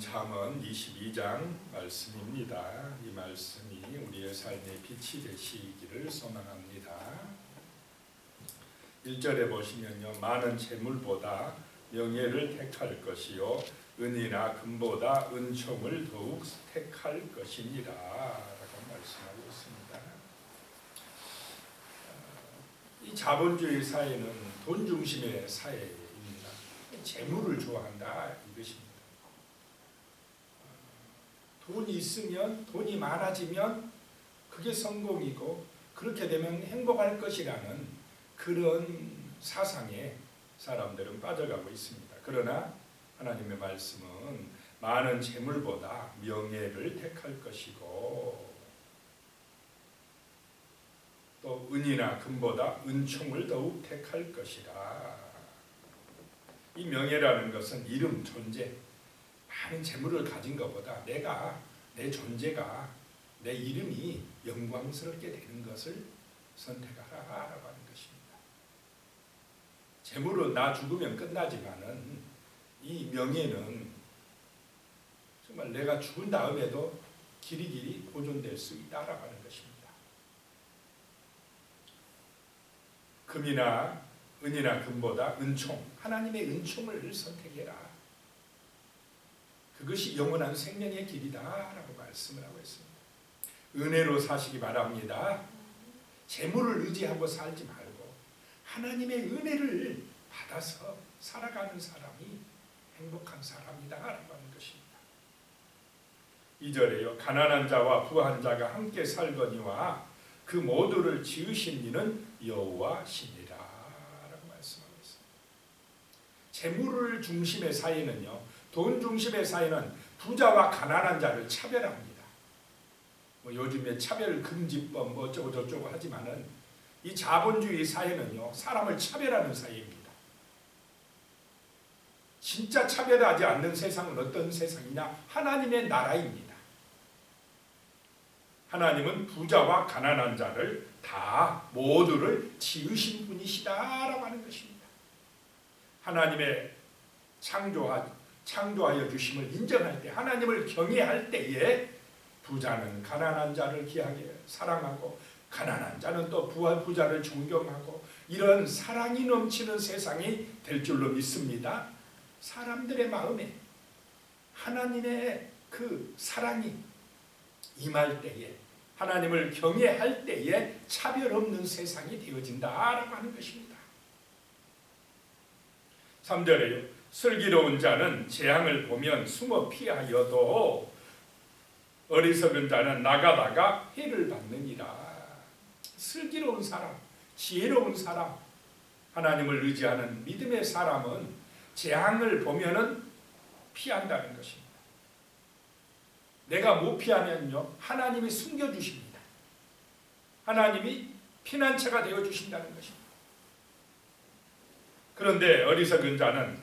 잠언 22장 말씀입니다. 이 말씀이 우리의 삶의 빛이 되시기를 소망합니다. 1절에 보시면요. 많은 재물보다 명예를 택할 것이요 은이나 금보다 은총을 더욱 택할 것이니라 라고 말씀하고 있습니다. 어, 이 자본주의 사회는 돈 중심의 사회입니다. 재물을 좋아한다 이것입니다. 돈이 있으면 돈이 많아지면 그게 성공이고 그렇게 되면 행복할 것이라는 그런 사상에 사람들은 빠져가고 있습니다. 그러나 하나님의 말씀은 많은 재물보다 명예를 택할 것이고 또 은이나 금보다 은총을 더욱 택할 것이라. 이 명예라는 것은 이름, 존재, 많은 재물을 가진 것보다 내가 내 존재가 내 이름이 영광스럽게 되는 것을 선택하라라고 하는 것입니다. 재물은 나 죽으면 끝나지만은 이 명예는 정말 내가 죽은 다음에도 길이 길이 보존될 수 있다라고 하는 것입니다. 금이나 은이나 금보다 은총, 하나님의 은총을 선택해라. 그것이 영원한 생명의 길이다라고 말씀을 하고 있습니다. 은혜로 사시기 바랍니다. 재물을 의지하고 살지 말고 하나님의 은혜를 받아서 살아가는 사람이 행복한 사람이다라고 하는 것입니다. 2절에요. 가난한 자와 부한 자가 함께 살거니와 그 모두를 지으신 이는 여호와시니라 라고 말씀하고 있습니다. 재물을 중심의 사회는요. 돈 중심의 사회는 부자와 가난한 자를 차별합니다. 뭐 요즘에 차별 금지법 뭐 어쩌고 저쩌고 하지만은 이 자본주의 사회는요 사람을 차별하는 사회입니다. 진짜 차별하지 않는 세상은 어떤 세상이냐? 하나님의 나라입니다. 하나님은 부자와 가난한 자를 다 모두를 지으신 분이시다라고 하는 것입니다. 하나님의 창조하 창조하여 주심을 인정할 때 하나님을 경외할 때에 부자는 가난한 자를 귀하게 사랑하고 가난한 자는 또 부한 부자를 존경하고 이런 사랑이 넘치는 세상이 될 줄로 믿습니다. 사람들의 마음에 하나님의 그 사랑이 임할 때에 하나님을 경외할 때에 차별 없는 세상이 되어진다라고 하는 것입니다. 3절에요. 슬기로운 자는 재앙을 보면 숨어 피하여도 어리석은 자는 나가다가 해를 받느니라. 슬기로운 사람, 지혜로운 사람, 하나님을 의지하는 믿음의 사람은 재앙을 보면은 피한다는 것입니다. 내가 못 피하면요, 하나님이 숨겨 주십니다. 하나님이 피난처가 되어 주신다는 것입니다. 그런데 어리석은 자는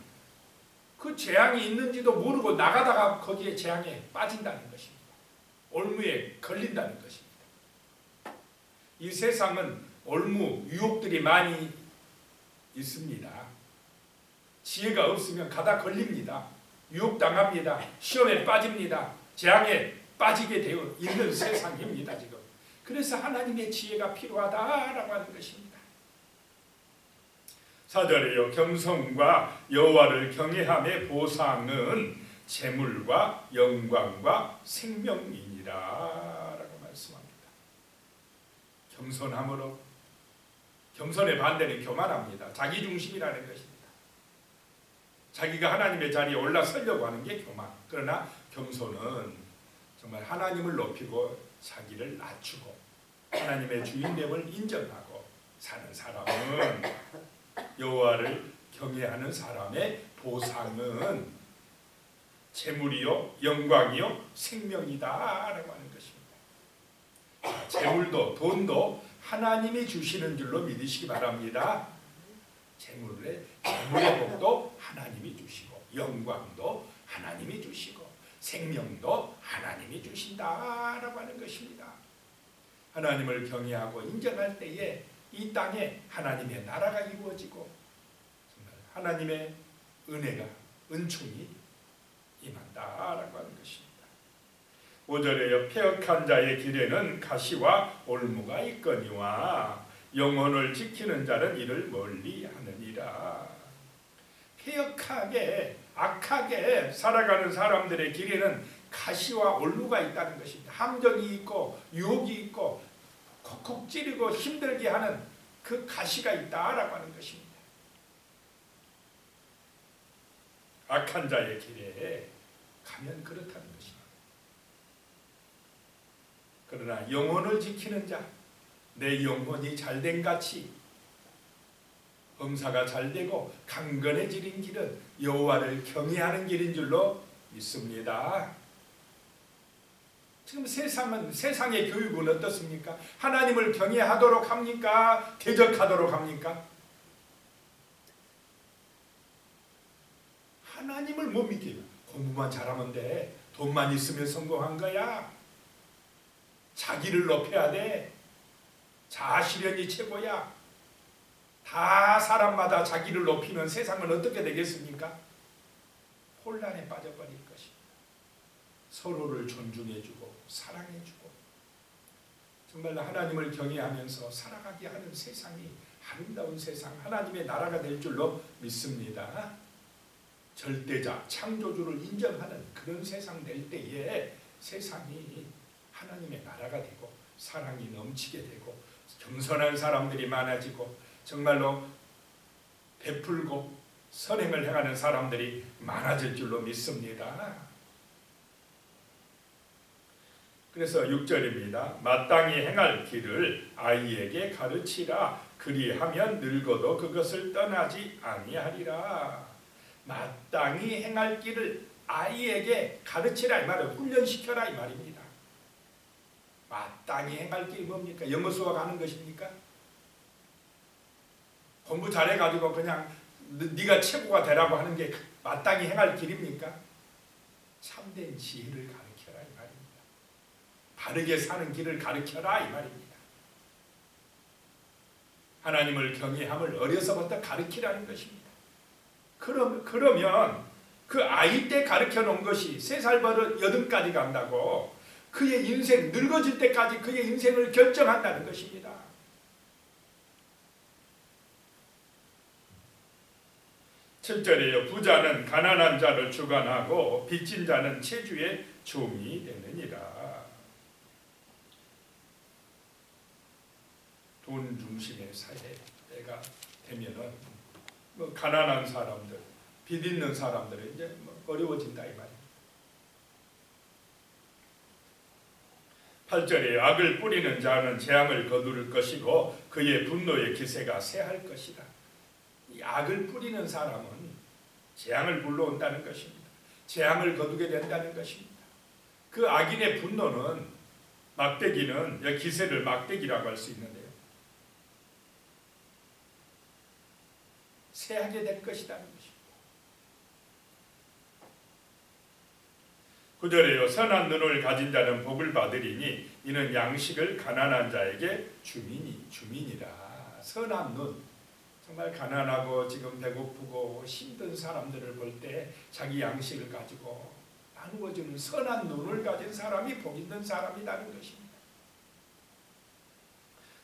그 재앙이 있는지도 모르고 나가다가 거기에 재앙에 빠진다는 것입니다. 올무에 걸린다는 것입니다. 이 세상은 올무 유혹들이 많이 있습니다. 지혜가 없으면 가다 걸립니다. 유혹당합니다. 시험에 빠집니다. 재앙에 빠지게 되어 있는 세상입니다. 지금. 그래서 하나님의 지혜가 필요하다라고 하는 것입니다. 사절에요 겸손과 여호와를 경외함의 보상은 재물과 영광과 생명이니라라고 말씀합니다. 겸손함으로 겸손의 반대는 교만합니다. 자기 중심이라는 것입니다. 자기가 하나님의 자리에 올라서려고 하는 게 교만. 그러나 겸손은 정말 하나님을 높이고 자기를 낮추고 하나님의 주인됨을 인정하고 사는 사람은 여호와를 경외하는 사람의 보상은 재물이요 영광이요 생명이다라고 하는 것입니다. 재물도 돈도 하나님이 주시는 줄로 믿으시기 바랍니다. 재물의 재물의 복도 하나님이 주시고 영광도 하나님이 주시고 생명도 하나님이 주신다라고 하는 것입니다. 하나님을 경외하고 인정할 때에 이 땅에 하나님의 나라가 이루어지고 하나님의 은혜가 은총이 임한다라고 하는 것입니다. 5절에요. 폐역한 자의 길에는 가시와 올무가 있거니와 영혼을 지키는 자는 이를 멀리 하느니라. 폐역하게 악하게 살아가는 사람들의 길에는 가시와 올무가 있다는 것입니다. 함정이 있고 유혹이 있고 콕콕 찌르고 힘들게 하는 그 가시가 있다라고 하는 것입니다. 악한 자의 길에 가면 그렇다는 것입니다. 그러나 영혼을 지키는 자, 내 영혼이 잘된 같이 범사가 잘되고 강건해지는 길은 여호와를 경외하는 길인 줄로 믿습니다. 지금 세상은 세상의 교육은 어떻습니까? 하나님을 경외하도록 합니까? 대적하도록 합니까? 하나님을 못 믿게요. 공부만 잘하면 돼. 돈만 있으면 성공한 거야. 자기를 높여야 돼. 자아실현이 최고야. 다 사람마다 자기를 높이면 세상은 어떻게 되겠습니까? 혼란에 것입니다. 서로를 존중해주고 사랑해주고 정말로 하나님을 경외하면서 살아가게 하는 세상이 아름다운 세상, 하나님의 나라가 될 줄로 믿습니다. 절대자, 창조주를 인정하는 그런 세상 될 때에 세상이 하나님의 나라가 되고 사랑이 넘치게 되고 겸손한 사람들이 많아지고 정말로 베풀고 선행을 행하는 사람들이 많아질 줄로 믿습니다. 그래서 6절입니다. 마땅히 행할 길을 아이에게 가르치라. 그리하면 늙어도 그것을 떠나지 아니하리라. 마땅히 행할 길을 아이에게 가르치라 이 말이에요. 훈련시켜라 이 말입니다. 마땅히 행할 길이 뭡니까? 영어 수학하는 것입니까? 공부 잘해가지고 그냥 네가 최고가 되라고 하는 게 마땅히 행할 길입니까? 참된 지혜를 가르쳐라 이 말입니다. 바르게 사는 길을 가르쳐라 이 말입니다. 하나님을 경외함을 어려서부터 가르치라는 것입니다. 그럼 그러면 그 아이 때 가르쳐 놓은 것이 세살 버릇 여든까지 간다고 그의 인생 늙어질 때까지 그의 인생을 결정한다는 것입니다. 칠절에요 부자는 가난한 자를 주관하고 빚진 자는 체주의 종이 되느니라. 돈 중심의 사회가 되면은 뭐 가난한 사람들, 빚 있는 사람들은 이제 뭐 어려워진다 이 말이에요. 8절에 악을 뿌리는 자는 재앙을 거두를 것이고 그의 분노의 기세가 새할 것이다. 이 악을 뿌리는 사람은 재앙을 불러온다는 것입니다. 재앙을 거두게 된다는 것입니다. 그 악인의 분노는 막대기는 기세를 막대기라고 할 수 있는데 요. 새하게 될 것이라는 것입니다. 구절에요. 선한 눈을 가진 자는 복을 받으리니 이는 양식을 가난한 자에게 주민이 주민이라. 선한 눈. 정말 가난하고 지금 배고프고 힘든 사람들을 볼 때 자기 양식을 가지고 나누어주는 선한 눈을 가진 사람이 복 있는 사람이라는 것입니다.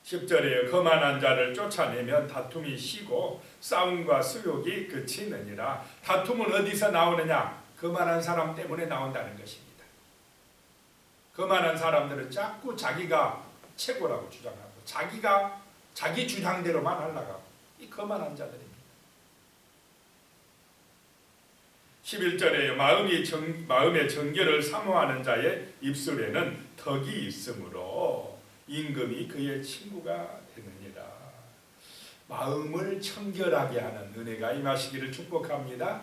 10절에 거만한 자를 쫓아내면 다툼이 쉬고 싸움과 수욕이 그치느니라. 다툼은 어디서 나오느냐? 거만한 사람 때문에 나온다는 것입니다. 거만한 사람들은 자꾸 자기가 최고라고 주장하고 자기가 자기 주장대로만 하려고 이 거만한 자들입니다. 11절에 마음이 정, 마음의 정결을 사모하는 자의 입술에는 덕이 있으므로 임금이 그의 친구가 되느니라. 마음을 청결하게 하는 은혜가 임하시기를 축복합니다.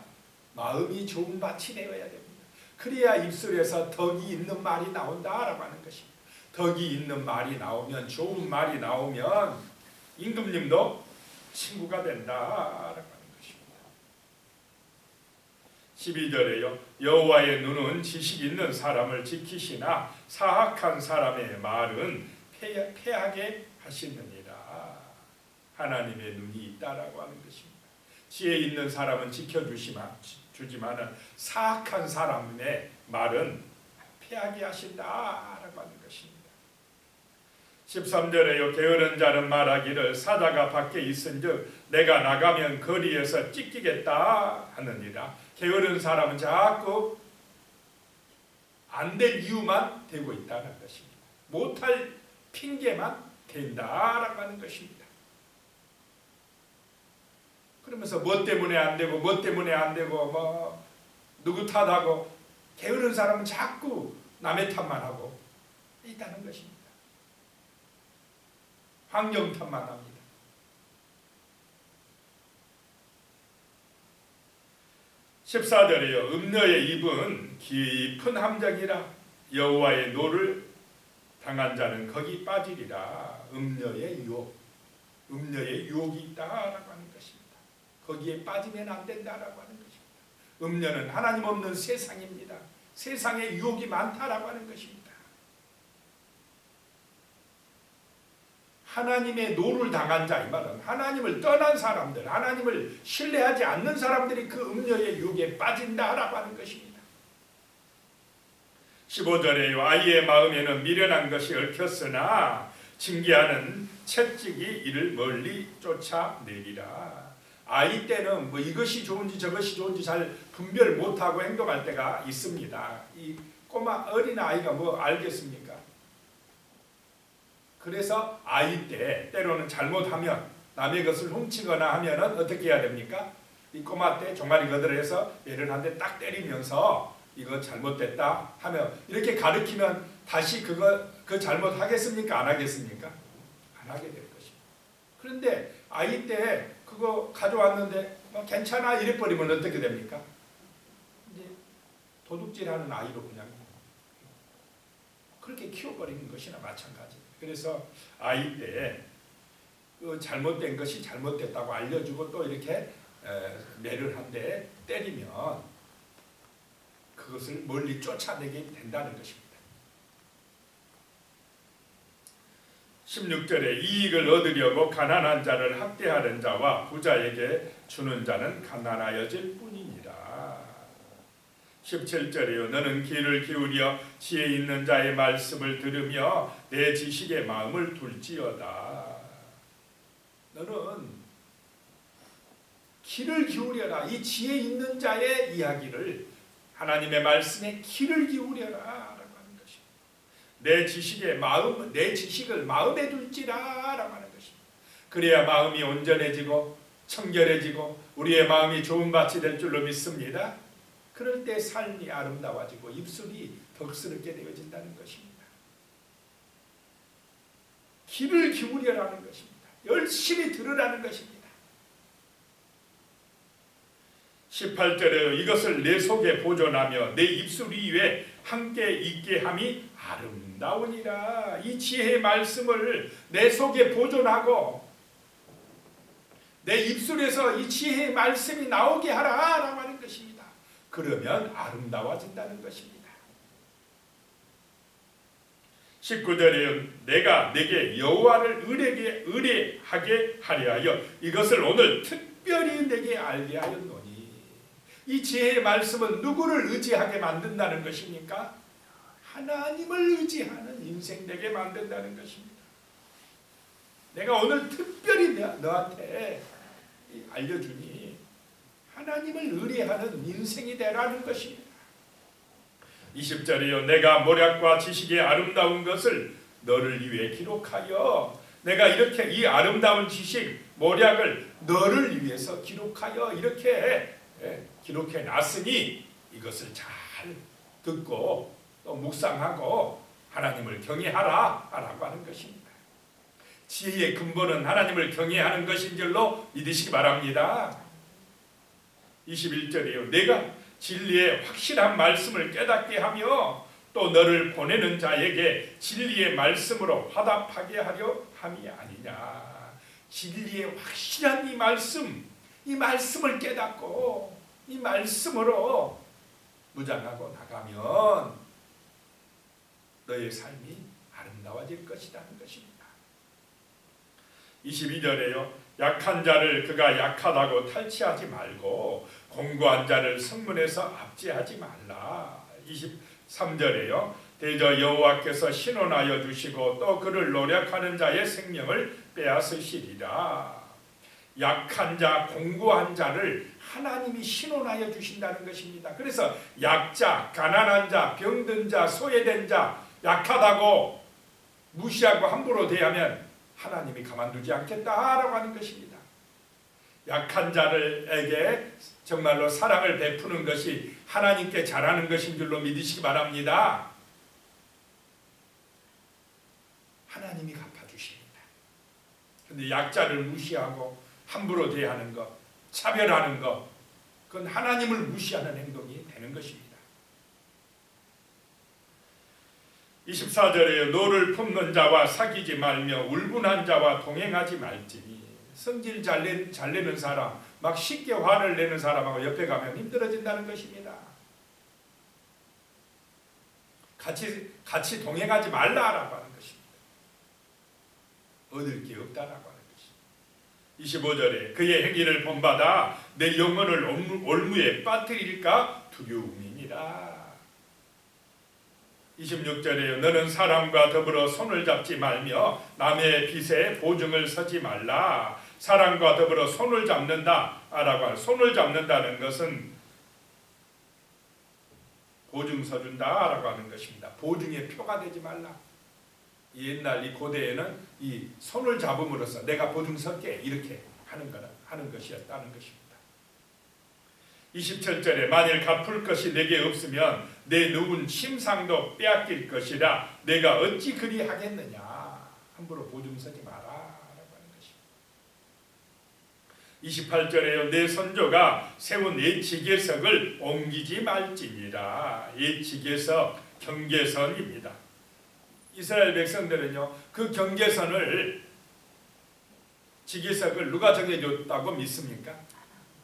마음이 좋은 밭이 되어야 됩니다. 그래야 입술에서 덕이 있는 말이 나온다라고 하는 것입니다. 덕이 있는 말이 나오면 좋은 말이 나오면 임금님도 친구가 된다라고 하는 것입니다. 12절에요. 여호와의 눈은 지식 있는 사람을 지키시나 사악한 사람의 말은 폐하게 하시느니라. 하나님의 눈이 있다라고 하는 것입니다. 지혜 있는 사람은 지켜주지만 주지만은 사악한 사람의 말은 피하게 하신다라고 하는 것입니다. 13절에요 게으른 자는 말하기를 사자가 밖에 있은즉 내가 나가면 거리에서 찢기겠다 하느니라 게으른 사람은 자꾸 안 될 이유만 대고 있다는 것입니다. 못할 핑계만 된다라고 하는 것입니다. 그러면서 뭐 때문에 안 되고 뭐 때문에 안 되고 뭐 누구 탓하고 게으른 사람은 자꾸 남의 탓만 하고 있다는 것입니다. 환경 탓만 합니다. 십사절에요 음녀의 입은 깊은 함정이라 여호와의 노를 당한 자는 거기 빠지리라. 음녀의 유혹, 음녀의 유혹이 있다라고 하는 것입니다. 거기에 빠지면 안 된다라고 하는 것입니다. 음녀는 하나님 없는 세상입니다. 세상에 유혹이 많다라고 하는 것입니다. 하나님의 노를 당한 자 이 말은 하나님을 떠난 사람들, 하나님을 신뢰하지 않는 사람들이 그 음녀의 유혹에 빠진다라고 하는 것입니다. 15절에요. 아이의 마음에는 미련한 것이 얽혔으나 징계하는 채찍이 이를 멀리 쫓아내리라. 아이 때는 뭐 이것이 좋은지 저것이 좋은지 잘 분별 못하고 행동할 때가 있습니다. 이 꼬마 어린 아이가 뭐 알겠습니까? 그래서 아이 때 때로는 잘못하면 남의 것을 훔치거나 하면은 어떻게 해야 됩니까? 이 꼬마 때 종아리 거들해서 얘를 한 대 딱 때리면서 이거 잘못됐다 하면 이렇게 가르치면 다시 그거 그 잘못 하겠습니까? 안 하겠습니까? 안 하게 될 것입니다. 그런데 아이 때 그거 가져왔는데 뭐 괜찮아 이래 버리면 어떻게 됩니까? 이제 도둑질하는 아이로 그냥 그렇게 키워버리는 것이나 마찬가지. 그래서 아이 때 그 잘못된 것이 잘못됐다고 알려주고 또 이렇게 매를 한대 때리면 그것을 멀리 쫓아내게 된다는 것입니다. 16절에 이익을 얻으려고 가난한 자를 학대하는 자와 부자에게 주는 자는 가난하여질 뿐이니라. 17절에요. 너는 귀를 기울여 지혜 있는 자의 말씀을 들으며 내 지식의 마음을 둘지어다. 너는 귀를 기울여라. 이 지혜 있는 자의 이야기를 하나님의 말씀에 귀를 기울여라. 내 지식의 마음, 내 지식을 마음에 둘지라 라고 하는 것입니다. 그래야 마음이 온전해지고 청결해지고 우리의 마음이 좋은 밭이 될 줄로 믿습니다. 그럴 때 삶이 아름다워지고 입술이 덕스럽게 되어진다는 것입니다. 귀를 기울여라는 것입니다. 열심히 들으라는 것입니다. 18절에 이것을 내 속에 보존하며 내 입술 위에 함께 있게 함이 아름다우니라. 이 지혜의 말씀을 내 속에 보존하고 내 입술에서 이 지혜의 말씀이 나오게 하라라고 하는 것입니다. 그러면 아름다워진다는 것입니다. 19절에 내가 내게 여호와를 의뢰하게 하려 하여 이것을 오늘 특별히 내게 알게 하였노니 이 지혜의 말씀은 누구를 의지하게 만든다는 것입니까? 하나님을 의지하는 인생 되게 만든다는 것입니다. 내가 오늘 특별히 너한테 알려주니 하나님을 의뢰하는 인생이 되라는 것입니다. 20절이요 내가 모략과 지식의 아름다운 것을 너를 위해 기록하여 내가 이렇게 이 아름다운 지식 모략을 너를 위해서 기록하여 이렇게 예, 기록해 놨으니 이것을 잘 듣고 또 묵상하고 하나님을 경외하라 라고 하는 것입니다. 지혜의 근본은 하나님을 경외하는 것인 줄로 믿으시기 바랍니다. 21절이요. 내가 진리의 확실한 말씀을 깨닫게 하며 또 너를 보내는 자에게 진리의 말씀으로 화답하게 하려 함이 아니냐. 진리의 확실한 이 말씀, 이 말씀을 깨닫고 이 말씀으로 무장하고 나가면 너의 삶이 아름다워질 것이라는 것입니다. 22절에요. 약한 자를 그가 약하다고 탈취하지 말고 공고한 자를 성문에서 압제하지 말라. 23절에요. 대저 여호와께서 신원하여 주시고 또 그를 노력하는 자의 생명을 빼앗으시리라. 약한 자, 공고한 자를 하나님이 신원하여 주신다는 것입니다. 그래서 약자, 가난한 자, 병든 자, 소외된 자, 약하다고 무시하고 함부로 대하면 하나님이 가만두지 않겠다라고 하는 것입니다. 약한 자들에게 정말로 사랑을 베푸는 것이 하나님께 잘하는 것인 줄로 믿으시기 바랍니다. 하나님이 갚아주십니다. 근데 약자를 무시하고 함부로 대하는 것, 차별하는 것, 그건 하나님을 무시하는 행동이 되는 것입니다. 24절에 너를 품는 자와 사귀지 말며 울분한 자와 동행하지 말지니 성질 잘, 내, 잘 내는 사람 막 쉽게 화를 내는 사람하고 옆에 가면 힘들어진다는 것입니다. 같이 같이 동행하지 말라라고 하는 것입니다. 얻을 게 없다라고 하는. 25절에 그의 행위를 본받아 내 영혼을 올무, 올무에 빠뜨릴까 두려움이니라. 26절에요. 너는 사람과 더불어 손을 잡지 말며 남의 빚에 보증을 서지 말라. 사람과 더불어 손을 잡는다. 라고 할 손을 잡는다는 것은 보증 서준다 라고 하는 것입니다. 보증의 표가 되지 말라. 옛날 이 고대에는 이 손을 잡음으로써 내가 보증 섰게 이렇게 하는 거라 하는 것이었다는 것입니다. 27절에 만일 갚을 것이 내게 없으면 내 누군 심상도 빼앗길 것이라 내가 어찌 그리 하겠느냐? 함부로 보증 서지 마라 라고 하는 것입니다. 28절에요 내 선조가 세운 옛 지계석을 옮기지 말지니라. 옛 지계석 경계선입니다 이스라엘 백성들은요 그 경계선을 지계석을 누가 정해줬다고 믿습니까?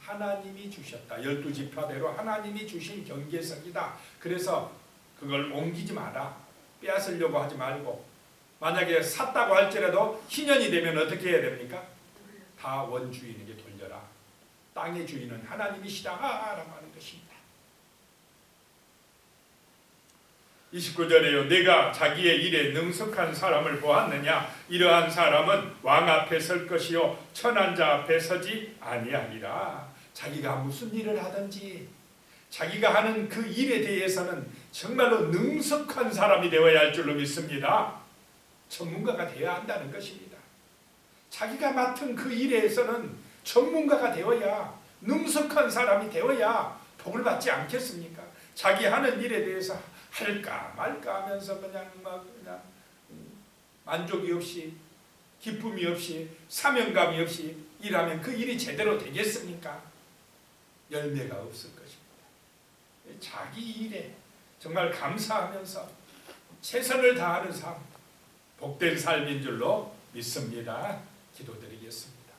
하나님이 주셨다. 열두 지파대로 하나님이 주신 경계석이다. 그래서 그걸 옮기지 마라. 빼앗으려고 하지 말고 만약에 샀다고 할지라도 희년이 되면 어떻게 해야 됩니까? 다 원주인에게 돌려라. 땅의 주인은 하나님이시다라고 하는 것입니다. 29절에요. 내가 자기의 일에 능숙한 사람을 보았느냐? 이러한 사람은 왕 앞에 설 것이요 천한 자 앞에 서지 아니하리라. 자기가 무슨 일을 하든지 자기가 하는 그 일에 대해서는 정말로 능숙한 사람이 되어야 할 줄로 믿습니다. 전문가가 되어야 한다는 것입니다. 자기가 맡은 그 일에서는 전문가가 되어야 능숙한 사람이 되어야 복을 받지 않겠습니까? 자기 하는 일에 대해서 할까 말까 하면서 그냥 막 그냥 만족이 없이 기쁨이 없이 사명감이 없이 일하면 그 일이 제대로 되겠습니까? 열매가 없을 것입니다. 자기 일에 정말 감사하면서 최선을 다하는 삶, 복된 삶인 줄로 믿습니다. 기도드리겠습니다.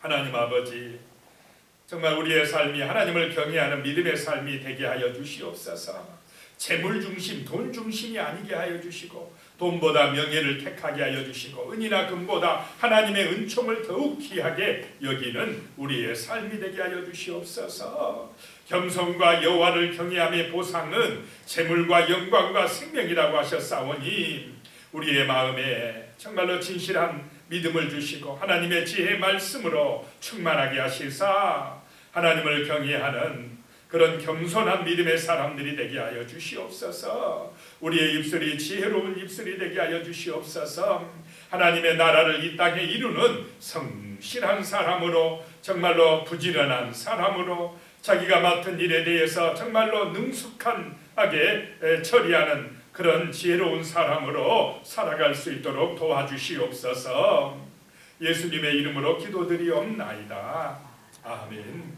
하나님 아버지, 정말 우리의 삶이 하나님을 경외하는 믿음의 삶이 되게 하여 주시옵소서. 재물 중심, 돈 중심이 아니게 하여 주시고 돈보다 명예를 택하게 하여 주시고 은이나 금보다 하나님의 은총을 더욱 귀하게 여기는 우리의 삶이 되게 하여 주시옵소서. 겸손과 여호와를 경외함의 보상은 재물과 영광과 생명이라고 하셨사오니 우리의 마음에 정말로 진실한 믿음을 주시고 하나님의 지혜 말씀으로 충만하게 하시사 하나님을 경외하는 그런 겸손한 믿음의 사람들이 되게 하여 주시옵소서. 우리의 입술이 지혜로운 입술이 되게 하여 주시옵소서. 하나님의 나라를 이 땅에 이루는 성실한 사람으로 정말로 부지런한 사람으로 자기가 맡은 일에 대해서 정말로 능숙하게 처리하는 그런 지혜로운 사람으로 살아갈 수 있도록 도와주시옵소서. 예수님의 이름으로 기도드리옵나이다. 아멘.